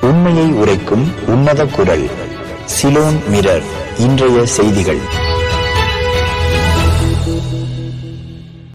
உண்மையை உரைக்கும் உன்னத குரல் சிலோன் மிரர் இன்றைய செய்திகள்.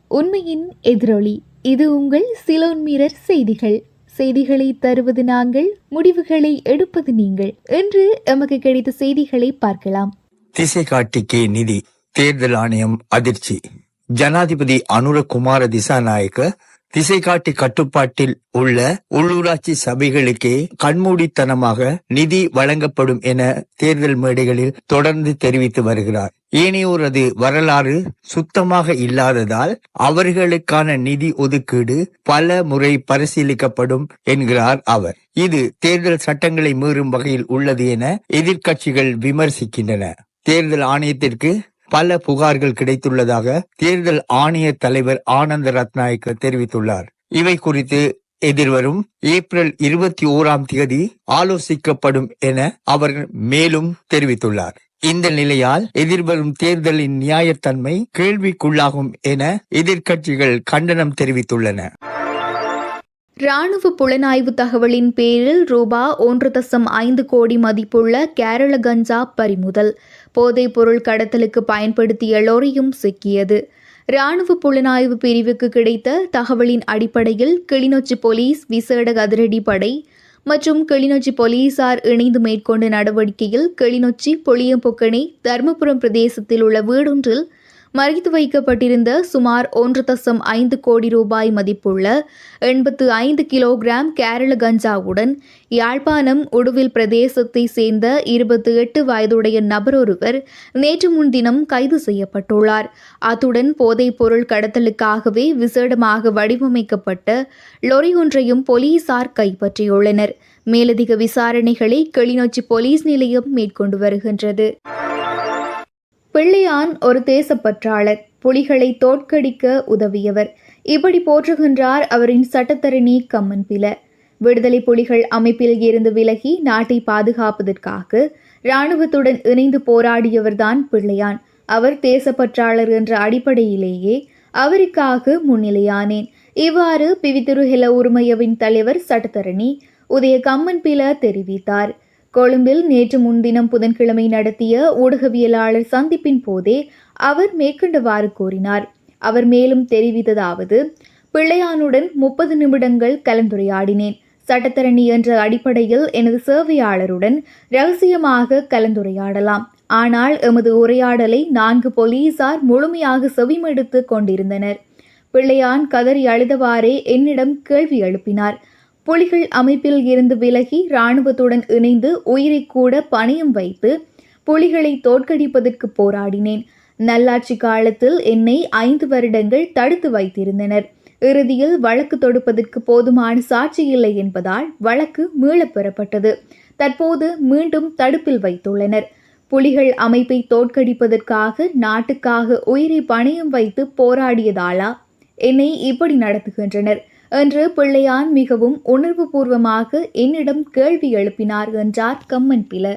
உண்மையின் எதிரொலி இது உங்கள் சிலோன் மிரர் செய்திகள். செய்திகளை தருவது நாங்கள் முடிவுகளை எடுப்பது நீங்கள். என்று எமக்கு கிடைத்த செய்திகளை பார்க்கலாம். திசை காட்டிக்கு நிதி தேர்தல் ஆணையம் அதிர்ச்சி. ஜனாதிபதி அனுரகுமார திசாநாயக்க திசை காட்டி கட்டுப்பாட்டில் உள்ள உள்ளூராட்சி சபைகளுக்கே கண்மூடித்தனமாக நிதி வழங்கப்படும் என தேர்தல் மேடைகளில் தொடர்ந்து தெரிவித்து வருகிறார். ஏனையோரது வரலாறு சுத்தமாக இல்லாததால் அவர்களுக்கான நிதி ஒதுக்கீடு பல முறை பரிசீலிக்கப்படும் என்கிறார் அவர். இது தேர்தல் சட்டங்களை மீறும் வகையில் உள்ளது என எதிர்க்கட்சிகள் விமர்சிக்கின்றன. தேர்தல் ஆணையத்திற்கு பல புகார்கள் கிடைத்துள்ளதாக தேர்தல் ஆணைய தலைவர் ஆனந்த ரத்நாயக்க தெரிவித்துள்ளார். இவை குறித்து எதிர்வரும் ஏப்ரல் இருபத்தி ஓராம் தேதி ஆலோசிக்கப்படும் என அவர் மேலும் தெரிவித்துள்ளார். இந்த நிலையால் எதிர்வரும் தேர்தலின் நியாயத்தன்மை கேள்விக்குள்ளாகும் என எதிர்க்கட்சிகள் கண்டனம் தெரிவித்துள்ளன. ராணுவ புலனாய்வு தகவலின் பேரில் ரூபா ஒன்று தசம் ஐந்து கோடி மதிப்புள்ள கேரள கஞ்சா பறிமுதல். போதைப் பொருள் கடத்தலுக்கு பயன்படுத்திய லொரியும் சிக்கியது. ராணுவ புலனாய்வு பிரிவுக்கு கிடைத்த தகவலின் அடிப்படையில் கிளிநொச்சி போலீஸ் விசேட அதிரடி படை மற்றும் கிளிநொச்சி போலீசார் இணைந்து மேற்கொண்ட நடவடிக்கையில் கிளிநொச்சி பொளியம்பொக்கணை தருமபுரம் பிரதேசத்தில் உள்ள வீடொன்றில் மறைத்து வைக்கப்பட்டிருந்த சுமார் ஒன்று தசம் ஐந்து கோடி ரூபாய் மதிப்புள்ள எண்பத்து ஐந்து கிலோகிராம் கேரள கஞ்சாவுடன் யாழ்ப்பாணம் உடுவில் பிரதேசத்தை சேர்ந்த இருபத்தி எட்டு வயதுடைய நபர் ஒருவர் நேற்று முன்தினம் கைது செய்யப்பட்டுள்ளார். அத்துடன் போதைப் பொருள் கடத்தலுக்காகவே விசேடமாக வடிவமைக்கப்பட்ட லொரி ஒன்றையும் போலீசார் கைப்பற்றியுள்ளனர். மேலதிக விசாரணைகளை கிளிநொச்சி போலீஸ் நிலையம் மேற்கொண்டு வருகின்றது. பிள்ளையான் ஒரு தேசப்பற்றாளர். புலிகளை தோற்கடிக்க உதவியவர். இப்படி போற்றுகின்றார் அவரின் சட்டத்தரணி கம்மன் பில விடுதலை புலிகள் அமைப்பில் இருந்து விலகி நாட்டை பாதுகாப்பதற்காக இராணுவத்துடன் இணைந்து போராடியவர்தான் பிள்ளையான். அவர் தேசப்பற்றாளர் என்ற அடிப்படையிலேயே அவருக்காக முன்னிலையானேன். இவ்வாறு பிவித்துரு ஹெல உரிமையவின் தலைவர் சட்டத்தரணி உதய கம்மன் பில தெரிவித்தார். கொழும்பில் நேற்று முன்தினம் புதன்கிழமை நடத்திய ஊடகவியலாளர் சந்திப்பின் போதே அவர் மேற்கண்டவாறு கூறினார். அவர் மேலும் தெரிவித்ததாவது பிள்ளையானுடன் முப்பது நிமிடங்கள் கலந்துரையாடினேன். சட்டத்தரணி என்ற அடிப்படையில் எனது சேவையாளருடன் ரகசியமாக கலந்துரையாடலாம். ஆனால் எமது உரையாடலை நான்கு போலீசார் முழுமையாக செவிமெடுத்து கொண்டிருந்தனர். பிள்ளையான் கதறி அழுதவாறே என்னிடம் கேள்வி எழுப்பினார். புலிகள் அமைப்பில் இருந்து விலகி இராணுவத்துடன் இணைந்து உயிரை கூட பணயம் வைத்து புலிகளை தோற்கடிப்பதற்கு போராடினேன். நல்லாட்சி காலத்தில் என்னை ஐந்து வருடங்கள் தடுத்து வைத்திருந்தனர். இறுதியில் வழக்கு தொடுப்பதற்கு போதுமான சாட்சி இல்லை என்பதால் வழக்கு மீளப் பெறப்பட்டது. தற்போது மீண்டும் தடுப்பில் வைத்துள்ளனர். புலிகள் அமைப்பை தோற்கடிப்பதற்காக நாட்டுக்காக உயிரை பணயம் வைத்து போராடியதாலா? என்னை இப்படி நடத்துகின்றனர். என்று பிள்ளையான் மிகவும் உணர்வுபூர்வமாக என்னிடம் கேள்வி எழுப்பினார் என்றார் கம்மன் பில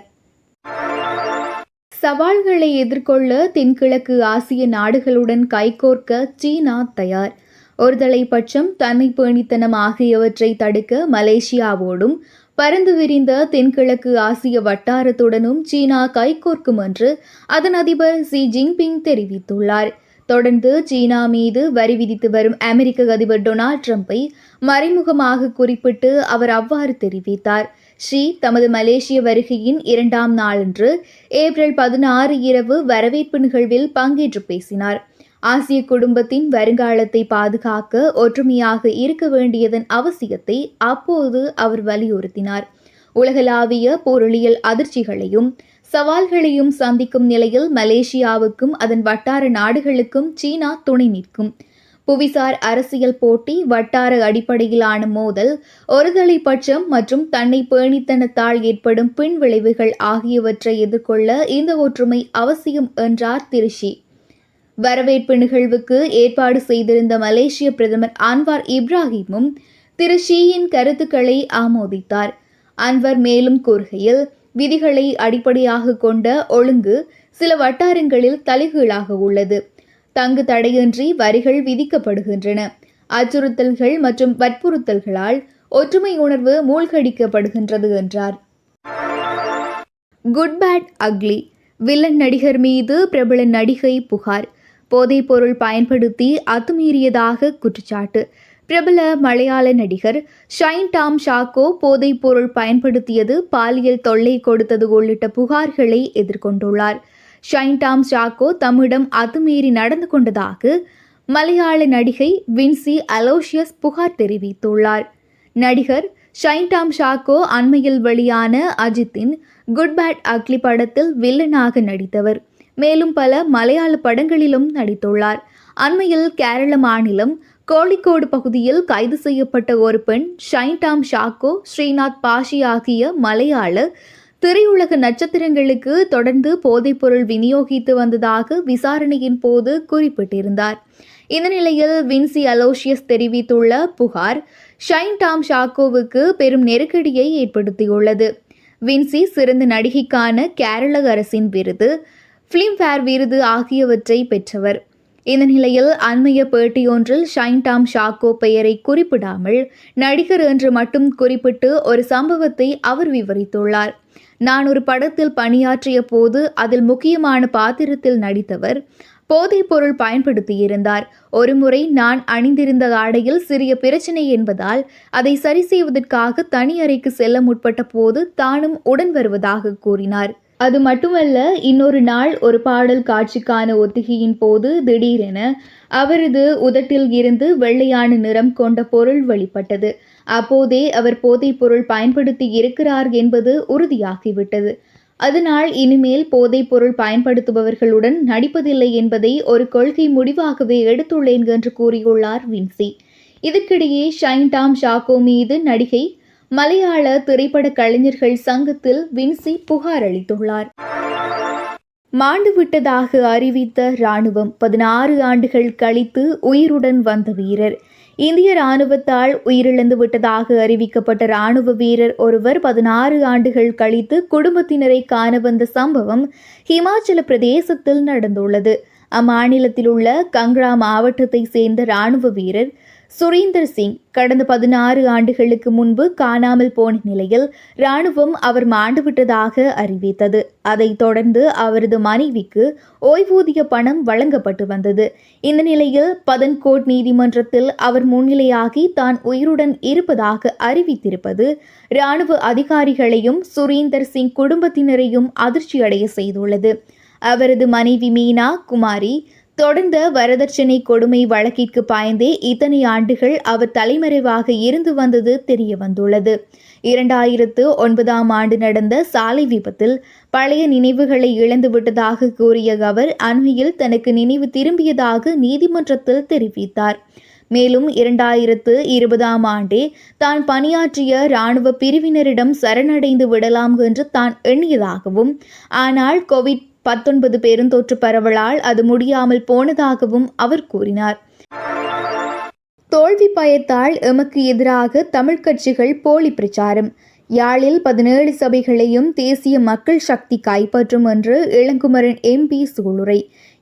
சவால்களை எதிர்கொள்ள தென்கிழக்கு ஆசிய நாடுகளுடன் கைகோர்க்க சீனா தயார். ஒருதலை பட்சம் தன்னை பேணித்தனம் ஆகியவற்றை தடுக்க மலேசியாவோடும் பரந்து விரிந்த தென்கிழக்கு ஆசிய வட்டாரத்துடனும் சீனா கைகோர்க்கும் என்று அதன் அதிபர் சி ஜின்பிங் தெரிவித்துள்ளார். தொடர்ந்து சீனா மீது வரி விதித்து வரும் அமெரிக்க அதிபர் டொனால்ட் ட்ரம்ப்பை மறைமுகமாக குறிப்பிட்டு அவர் அவ்வாறு தெரிவித்தார். ஷி தமது மலேசிய வருகையின் இரண்டாம் நாளன்று ஏப்ரல் பதினாறு இரவு வரவேற்பு நிகழ்வில் பங்கேற்று பேசினார். ஆசிய குடும்பத்தின் வருங்காலத்தை பாதுகாக்க ஒற்றுமையாக இருக்க வேண்டியதன் அவசியத்தை அப்போது அவர் வலியுறுத்தினார். உலகளாவிய பொருளியல் அதிர்ச்சிகளையும் சவால்களையும் சந்திக்கும் நிலையில் மலேசியாவுக்கும் அதன் வட்டார நாடுகளுக்கும் சீனா துணை நிற்கும். புவிசார் அரசியல் போட்டி வட்டார அடிப்படையிலான மோதல் ஒருதலை பட்சம் மற்றும் தன்னை பேணித்தனத்தால் ஏற்படும் பின்விளைவுகள் ஆகியவற்றை எதிர்கொள்ள இந்த ஒற்றுமை அவசியம் என்றார் திருஷி. வரவேற்பு நிகழ்வுக்கு ஏற்பாடு செய்திருந்த மலேசிய பிரதமர் அன்வார் இப்ராஹிமும் திரு ஷீயின் கருத்துக்களை ஆமோதித்தார். அன்வர் மேலும் கூறுகையில் விதிகளை அடிப்படையாக கொண்ட ஒழுங்கு சில வட்டாரங்களில் தலைகீழாக உள்ளது. தங்கு தடையின்றி வரிகள் விதிக்கப்படுகின்றன. அச்சுறுத்தல்கள் மற்றும் வற்புறுத்தல்களால் ஒற்றுமை உணர்வு மூழ்கடிக்கப்படுகின்றது என்றார். Good bad ugly. வில்லன் நடிகர் மீது பிரபல நடிகை புகார். போதைப்பொருள் பயன்படுத்தி அத்துமீறியதாக குற்றச்சாட்டு. பிரபல மலையாள நடிகர் ஷைன் டாம் ஷாக்கோ போதைப்பொருள் பயன்படுத்தியது பாலியல் தொல்லை கொடுத்தது உள்ளிட்ட புகார்களை எதிர்கொண்டுள்ளார். ஷைன் டாம் ஷாக்கோ தம்மிடம் அத்துமீறி நடந்து கொண்டதாக மலையாள நடிகை வின்சி அலோஷியஸ் புகார் தெரிவித்துள்ளார். நடிகர் ஷைன் டாம் ஷாக்கோ அண்மையில் வெளியான அஜித்தின் குட் பேட் அக்லி படத்தில் வில்லனாக நடித்தவர். மேலும் பல மலையாள படங்களிலும் நடித்துள்ளார். அண்மையில் கேரள மாநிலம் கோழிக்கோடு பகுதியில் கைது செய்யப்பட்ட ஒரு பெண் ஷைன் டாம் ஷாக்கோ ஸ்ரீநாத் பாஷி ஆகிய மலையாள திரையுலக நட்சத்திரங்களுக்கு தொடர்ந்து போதைப்பொருள் விநியோகித்து வந்ததாக விசாரணையின் போது குறிப்பிட்டிருந்தார். இந்த நிலையில் வின்சி அலோஷியஸ் தெரிவித்துள்ள புகார் ஷைன் டாம் ஷாக்கோவுக்கு பெரும் நெருக்கடியை ஏற்படுத்தியுள்ளது. வின்சி சிறந்த நடிகைக்கான கேரள அரசின் விருது ஃபிலிம்ஃபேர் விருது ஆகியவற்றை பெற்றவர். இந்த நிலையில் அண்மைய பேட்டியொன்றில் ஷைன் டாம் ஷாக்கோ பெயரை குறிப்பிடாமல் நடிகர் என்று மட்டும் குறிப்பிட்டு ஒரு சம்பவத்தை அவர் விவரித்துள்ளார். நான் ஒரு படத்தில் பணியாற்றிய போது அதில் முக்கியமான பாத்திரத்தில் நடித்தவர் போதைப்பொருள் பயன்படுத்தியிருந்தார். ஒருமுறை நான் அணிந்திருந்த ஆடையில் சிறிய பிரச்சனை என்பதால் அதை சரி செய்வதற்காக தனி அறைக்கு செல்ல முற்பட்ட போது தானும் உடன் வருவதாக கூறினார். அது மட்டுமல்ல இன்னொரு நாள் ஒரு பாடல் காட்சிக்கான ஒத்திகையின் போது திடீரென அவரது உதட்டில் இருந்து வெள்ளையான நிறம் கொண்ட பொருள் வெளிப்பட்டது. அப்போதே அவர் போதைப் பொருள் பயன்படுத்தி இருக்கிறார் என்பது உறுதியாகிவிட்டது. அதனால் இனிமேல் போதைப் பொருள் பயன்படுத்துபவர்களுடன் நடிப்பதில்லை என்பதை ஒரு கொள்கை முடிவாகவே எடுத்துள்ளேன் என்று கூறியுள்ளார் வின்சி. இதற்கிடையே ஷைன் டாம் ஷாக்கோ மீது நடிகை மலையாள திரைப்பட கலைஞர்கள் சங்கத்தில் வின்சி புகார் அளித்துள்ளார். மாண்டு விட்டதாக அறிவித்த ராணுவம் பதினாறு ஆண்டுகள் கழித்து உயிருடன் வந்த வீரர். இந்திய ராணுவத்தால் உயிரிழந்து விட்டதாக அறிவிக்கப்பட்ட ராணுவ வீரர் ஒருவர் பதினாறு ஆண்டுகள் கழித்து குடும்பத்தினரை காண வந்த சம்பவம் ஹிமாச்சல பிரதேசத்தில் நடந்துள்ளது. அம்மாநிலத்தில் உள்ள கங்க்ரா மாவட்டத்தை சேர்ந்த ராணுவ வீரர் சுரீந்தர் சிங் கடந்த பதினாறு ஆண்டுகளுக்கு முன்பு காணாமல் போன நிலையில் ராணுவம் அவர் மாண்டுவிட்டதாக அறிவித்தது. அதைத் தொடர்ந்து அவரது மனைவிக்கு ஓய்வூதிய பணம் வழங்கப்பட்டு வந்தது. இந்த நிலையில் பதன்கோட் நீதிமன்றத்தில் அவர் முன்னிலையாகி தான் உயிருடன் இருப்பதாக அறிவித்திருப்பது ராணுவ அதிகாரிகளையும் சுரீந்தர் சிங் குடும்பத்தினரையும் அதிர்ச்சியடைய செய்துள்ளது. அவரது மனைவி மீனா குமாரி தொடர்ந்த வரதட்சணை கொடுமை வழக்கிற்கு பாய்ந்தே இத்தனை ஆண்டுகள் அவர் தலைமறைவாக இருந்து வந்தது தெரிய வந்துள்ளது. இரண்டாயிரத்து ஒன்பதாம் ஆண்டு நடந்த சாலை விபத்தில் பழைய நினைவுகளை இழந்துவிட்டதாக கூறிய அவர் அண்மையில் தனக்கு நினைவு திரும்பியதாக நீதிமன்றத்தில் தெரிவித்தார். மேலும் இரண்டாயிரத்து இருபதாம் ஆண்டே தான் பணியாற்றிய இராணுவ பிரிவினரிடம் சரணடைந்து விடலாம் என்று தான் எண்ணியதாகவும் ஆனால் கோவிட் பத்தொன்பது பெருந்தொற்று பரவலால் அது முடியாமல் போனதாகவும் அவர் கூறினார். தோல்வி பயத்தால் எமக்கு எதிராக தமிழ் கட்சிகள் போலி பிரச்சாரம். யாழில் பதினேழு சபைகளையும் தேசிய மக்கள் சக்தி கைப்பற்றும் என்று இளங்குமரன் எம்பி சூளுரை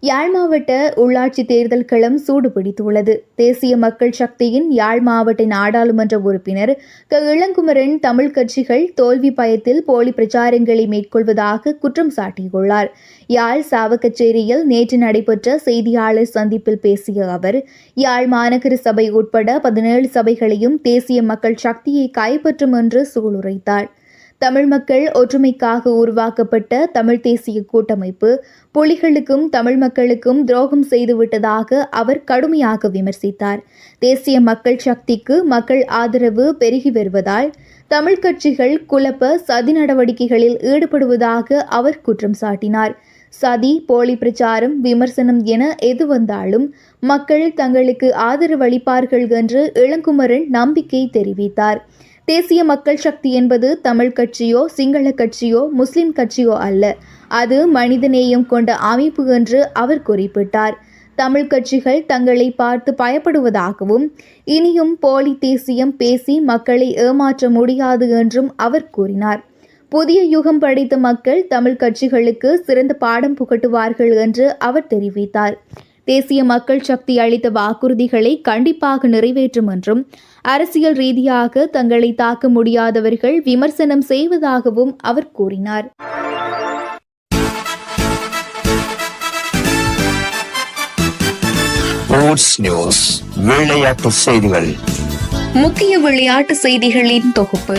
யாழ் மாவட்ட உள்ளாட்சி தேர்தல் களம் சூடுபிடித்துள்ளது. தேசிய மக்கள் சக்தியின் யாழ் மாவட்ட நாடாளுமன்ற உறுப்பினர் க. இளங்குமரன் தமிழ் கட்சிகள் தோல்வி பயத்தில் போலி பிரச்சாரங்களை மேற்கொள்வதாக குற்றம் சாட்டியுள்ளார். யாழ் சாவகச்சேரியில் நேற்று நடைபெற்ற செய்தியாளர் சந்திப்பில் பேசிய அவர் யாழ் மாநகர சபை உட்பட பதினேழு சபைகளையும் தேசிய மக்கள் சக்தியை கைப்பற்றும் என்று சூளுரைத்தார். தமிழ் மக்கள் ஒற்றுமைக்காக உருவாக்கப்பட்ட தமிழ் தேசிய கூட்டமைப்பு புலிகளுக்கும் தமிழ் மக்களுக்கும் துரோகம் செய்துவிட்டதாக அவர் கடுமையாக விமர்சித்தார். தேசிய மக்கள் சக்திக்கு மக்கள் ஆதரவு பெருகி வருவதால் தமிழ் கட்சிகள் குழப்ப சதி நடவடிக்கைகளில் ஈடுபடுவதாக அவர் குற்றம் சாட்டினார். சதி போலி பிரச்சாரம் விமர்சனம் என எது வந்தாலும் மக்கள் தங்களுக்கு ஆதரவளிப்பார்கள் என்று இளங்குமரன் நம்பிக்கை தெரிவித்தார். தேசிய மக்கள் சக்தி என்பது தமிழ் கட்சியோ சிங்கள கட்சியோ முஸ்லிம் கட்சியோ அல்ல. அது மனிதநேயம் கொண்ட அமைப்பு என்று அவர் குறிப்பிட்டார். தமிழ் கட்சிகள் தங்களை பார்த்து பயப்படுவதாகவும் இனியும் போலி தேசியம் பேசி மக்களை ஏமாற்ற முடியாது என்றும் அவர் கூறினார். புதிய யுகம் படைத்த மக்கள் தமிழ் கட்சிகளுக்கு சிறந்த பாடம் புகட்டுவார்கள் என்று அவர் தெரிவித்தார். தேசிய மக்கள் சக்தி அளித்த வாக்குறுதிகளை கண்டிப்பாக நிறைவேற்றும் என்றும் அரசியல் ரீதியாக தங்களை தாக்க முடியாதவர்கள் விமர்சனம் செய்வதாகவும் அவர் கூறினார். முக்கிய விளையாட்டு செய்திகளின் தொகுப்பு.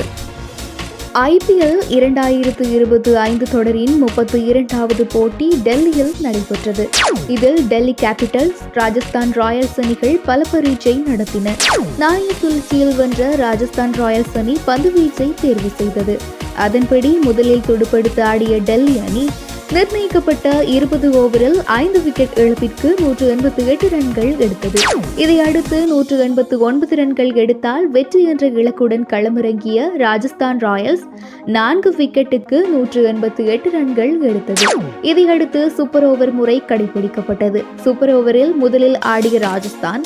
ஐபிஎல் இரண்டாயிரத்து இருபத்தி ஐந்து தொடரின் முப்பத்தி இரண்டாவது போட்டி டெல்லியில் நடைபெற்றது. இதில் டெல்லி கேபிட்டல்ஸ் ராஜஸ்தான் ராயல்ஸ் அணிகள் பல பரீட்சை நடத்தின. நாணய சுழற்சியில் வென்ற ராஜஸ்தான் ராயல்ஸ் அணி பந்துவீச்சை தேர்வு செய்தது. அதன்படி முதலில் துடுப்படுத்த ஆடிய டெல்லி அணி நிர்ணயிக்கப்பட்ட இருபது ஓவரில் ஐந்து விக்கெட் இழப்பிற்கு நூற்று எண்பத்தி எட்டு ரன்கள் எடுத்தது. இதையடுத்து நூற்று எண்பத்து ஒன்பது ரன்கள் எடுத்தால் வெற்றி என்ற இலக்குடன் களமிறங்கிய ராஜஸ்தான் ராயல்ஸ் நான்கு விக்கெட்டுக்கு நூற்று எண்பத்தி எட்டு ரன்கள் எடுத்தது. இதையடுத்து சூப்பர் ஓவர் முறை கடைபிடிக்கப்பட்டது. சூப்பர் ஓவரில் முதலில் ஆடிய ராஜஸ்தான்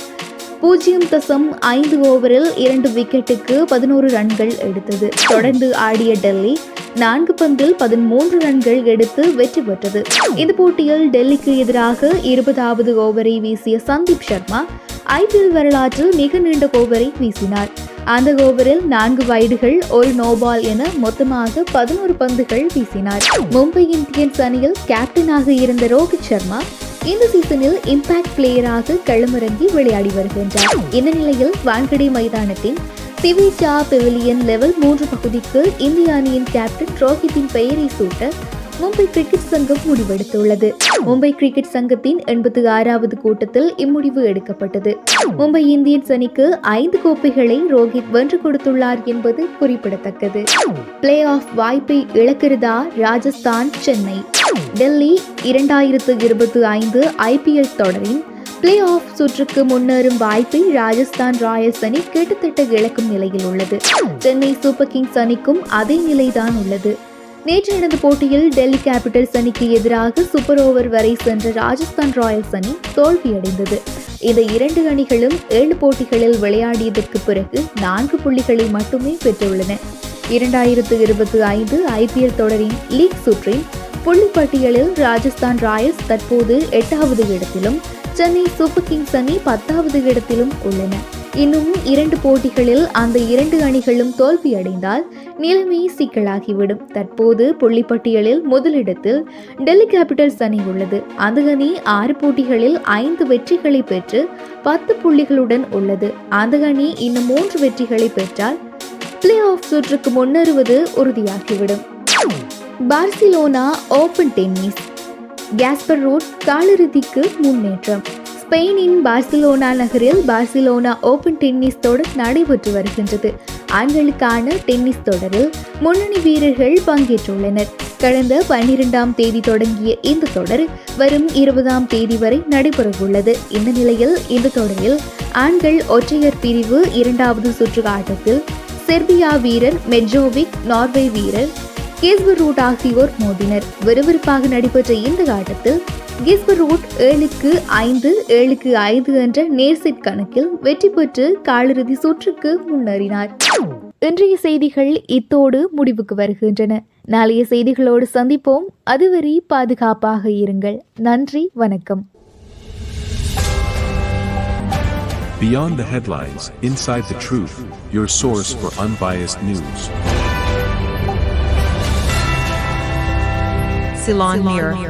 பூஜ்ஜியம் தசம் ஐந்து ஓவரில் இரண்டு விக்கெட்டுக்கு பதினோரு ரன்கள் எடுத்தது. தொடர்ந்து ஆடிய டெல்லி நான்கு பந்தில் பதிமூன்று ரன்கள் எடுத்து வெற்றி பெற்றது. இந்த போட்டியில் டெல்லிக்கு எதிராக இருபதாவது ஓவரை வீசிய சந்தீப் சர்மா ஐபிஎல் வரலாற்றில் மிக நீண்ட ஓவரை வீசினார். அந்த ஓவரில் நான்கு வைடுகள் ஒரு நோபால் என மொத்தமாக பதினோரு பந்துகள் வீசினார். மும்பை இந்தியன்ஸ் அணியில் கேப்டனாக இருந்த ரோஹித் சர்மா இந்த சீசனில் இம்பாக்ட் பிளேயராக களமிறங்கி விளையாடி வருகின்றார். இந்த நிலையில் வான்கடை மைதானத்தின் சிவிச்சா பெவிலியன் லெவல் மூன்று பகுதிக்கு இந்திய அணியின் கேப்டன் ரோஹித்தின் பெயரை சூட்ட மும்பை கிரிக்கெட் சங்கம் முடிவெடுத்துள்ளது. மும்பை கிரிக்கெட் சங்கத்தின் எண்பத்தி ஆறாவது கூட்டத்தில் இம்முடிவு எடுக்கப்பட்டது. மும்பை இந்தியன்ஸ் அணிக்கு ஐந்து கோப்பைகளை ரோஹித் வென்று கொடுத்துள்ளார் என்பது குறிப்பிடத்தக்கது. பிளே ஆஃப் வாய்ப்பை இழக்கிறதா ராஜஸ்தான் சென்னை. டெல்லி இரண்டாயிரத்து இருபத்தி ஐந்து ஐபிஎல் தொடரின் பிளே ஆஃப் சுற்றுக்கு முன்னேறும் வாய்ப்பை ராஜஸ்தான் ராயல்ஸ் அணி கிட்டத்தட்ட இழக்கும் நிலையில் உள்ளது. சென்னை சூப்பர் கிங்ஸ் அணிக்கும் அதே நிலைதான் உள்ளது. நேற்று நடந்த போட்டியில் டெல்லி கேபிட்டல்ஸ் அணிக்கு எதிராக சூப்பர் ஓவர் வரை சென்ற ராஜஸ்தான் ராயல்ஸ் அணி தோல்வியடைந்தது. இந்த இரண்டு அணிகளும் ஏழு போட்டிகளில் விளையாடியதற்கு பிறகு நான்கு புள்ளிகளை மட்டுமே பெற்றுள்ளன. இரண்டாயிரத்து இருபத்தி ஐந்து ஐபிஎல் தொடரின் லீக் சுற்றின் புள்ளி பட்டியலில் ராஜஸ்தான் ராயல்ஸ் தற்போது எட்டாவது இடத்திலும் சென்னை சூப்பர் கிங்ஸ் அணி பத்தாவது இடத்திலும் உள்ளன. இன்னும் இரண்டு போட்டிகளில் அந்த இரண்டு அணிகளும் தோல்வியடைந்தால் நிலைமை சிக்கலாகிவிடும். தற்போது புள்ளிப்பட்டியலில் முதலிடத்தில் டெல்லி கேபிட்டல்ஸ் அணி உள்ளது. அந்த அணி ஆறு போட்டிகளில் ஐந்து வெற்றிகளை பெற்று பத்து புள்ளிகளுடன் உள்ளது. அந்த அணி இன்னும் மூன்று வெற்றிகளை பெற்றால் பிளே ஆஃப் சுற்றுக்கு முன்னேறுவது உறுதியாகிவிடும். Barcelona open tennis. Casper Ruud காலிறுதிக்கு முன்னேற்றம் ஸ்பெயினின் பார்சிலோனா நகரில் பார்சிலோனா ஓபன் டென்னிஸ் தொடர் நடைபெற்று வருகின்றது. ஆண்களுக்கான டென்னிஸ் தொடரில் முன்னணி வீரர்கள் பங்கேற்றுள்ளனர். கடந்த பன்னிரெண்டாம் தேதி தொடங்கிய இந்த தொடர் வரும் இருபதாம் தேதி வரை நடைபெறவுள்ளது. இந்த நிலையில் இந்த தொடரில் ஆண்கள் ஒற்றையர் பிரிவு இரண்டாவது சுற்று ஆட்டத்தில் செர்பியா வீரர் மெட்ஜோவிக் நார்வே வீரர் கேஸ்பர் ரூட் ஆகியோர் மோதினர். விறுவிறுப்பாக நடைபெற்ற இந்த ஆட்டத்தில் கிஸ்பர் ரூட் ஏழுக்கு ஐந்து ஏழுக்கு ஐந்து என்ற நேர்செட் கணக்கில் வெற்றி பெற்று காலிறுதி சுற்றுக்கு முன்னேறினார். இன்றைய செய்திகள் இத்தோடு முடிவுக்கு வருகின்றன. நாளைய செய்திகளோடு சந்திப்போம். அதுவரை பாதுகாப்பாக இருங்கள். நன்றி வணக்கம். Beyond the headlines, inside the truth, your source for unbiased news. Ceylon Mirror.